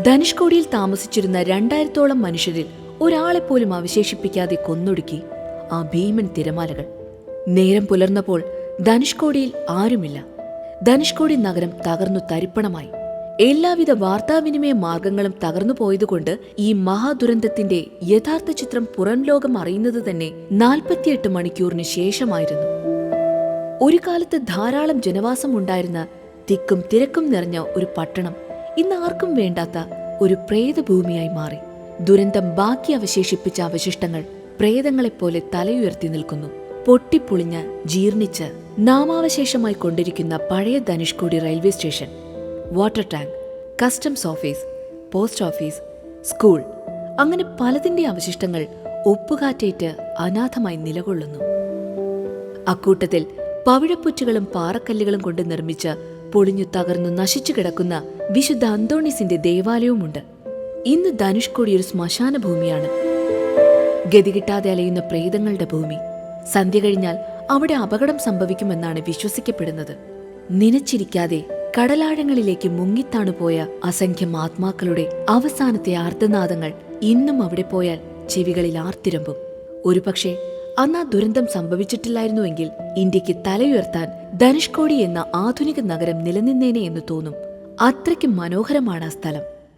ധനുഷ്കോടിയിൽ താമസിച്ചിരുന്ന രണ്ടായിരത്തോളം മനുഷ്യരിൽ ഒരാളെപ്പോലും അവശേഷിപ്പിക്കാതെ കൊന്നൊടുക്കി ആ ഭീമൻ തിരമാലകൾ. നേരം പുലർന്നപ്പോൾ ധനുഷ്കോടിയിൽ ആരുമില്ല. ധനുഷ്കോടി നഗരം തകർന്നു തരിപ്പണമായി. എല്ലാവിധ വാർത്താവിനിമയ മാർഗങ്ങളും തകർന്നു പോയതുകൊണ്ട് ഈ മഹാദുരന്തത്തിന്റെ യഥാർത്ഥ ചിത്രം പുറം ലോകം അറിയുന്നത് തന്നെ നാൽപ്പത്തിയെട്ട് മണിക്കൂറിന് ശേഷമായിരുന്നു. ഒരു കാലത്ത് ധാരാളം ജനവാസം ഉണ്ടായിരുന്ന തിക്കും തിരക്കും നിറഞ്ഞ ഒരു പട്ടണം ഇന്ന് ആർക്കും വേണ്ടാത്ത ഒരു പ്രേതഭൂമിയായി മാറി. ദുരന്തം ബാക്കി അവശേഷിപ്പിച്ച അവശിഷ്ടങ്ങൾ പ്രേതങ്ങളെപ്പോലെ തലയുയർത്തി നിൽക്കുന്നു. പൊട്ടിപ്പൊളിഞ്ഞ് ജീർണിച്ച് നാമാവശേഷമായി കൊണ്ടിരിക്കുന്ന പഴയ Dhanushkodi railway station water tank customs office post office school അങ്ങനെ പലതിന്റെ അവശിഷ്ടങ്ങൾ ഒപ്പുകാറ്റേറ്റ് അനാഥമായി നിലകൊള്ളുന്നു. അക്കൂട്ടത്തിൽ പവിഴപ്പുറ്റുകളും പാറക്കല്ലുകളും കൊണ്ട് നിർമ്മിച്ച പൊളിഞ്ഞു തകർന്നു നശിച്ചു കിടക്കുന്ന വിശുദ്ധ അന്തോണീസിന്റെ ദേവാലയവുമുണ്ട്. ഇന്ന് ധനുഷ്കോടി ഒരു ശ്മശാന ഭൂമിയാണ്. ഗതി കിട്ടാതെ അലയുന്ന പ്രേതങ്ങളുടെ ഭൂമി. സന്ധ്യ കഴിഞ്ഞാൽ അവിടെ അപകടം സംഭവിക്കുമെന്നാണ് വിശ്വസിക്കപ്പെടുന്നത്. നനച്ചിരിക്കാതെ കടലാഴങ്ങളിലേക്ക് മുങ്ങിത്താണുപോയ അസംഖ്യം ആത്മാക്കളുടെ അവസാനത്തെ ആർത്തനാദങ്ങൾ ഇന്നും അവിടെ പോയാൽ ചെവികളിൽ ആർത്തിരമ്പും. ഒരുപക്ഷെ അന്നാ ദുരന്തം സംഭവിച്ചിട്ടില്ലായിരുന്നുവെങ്കിൽ ഇന്ത്യയ്ക്ക് തലയുയർത്താൻ ധനുഷ്കോടി എന്ന ആധുനിക നഗരം നിലനിന്നേനെ എന്ന് തോന്നും. അത്രയ്ക്കും മനോഹരമാണ് ആ സ്ഥലം.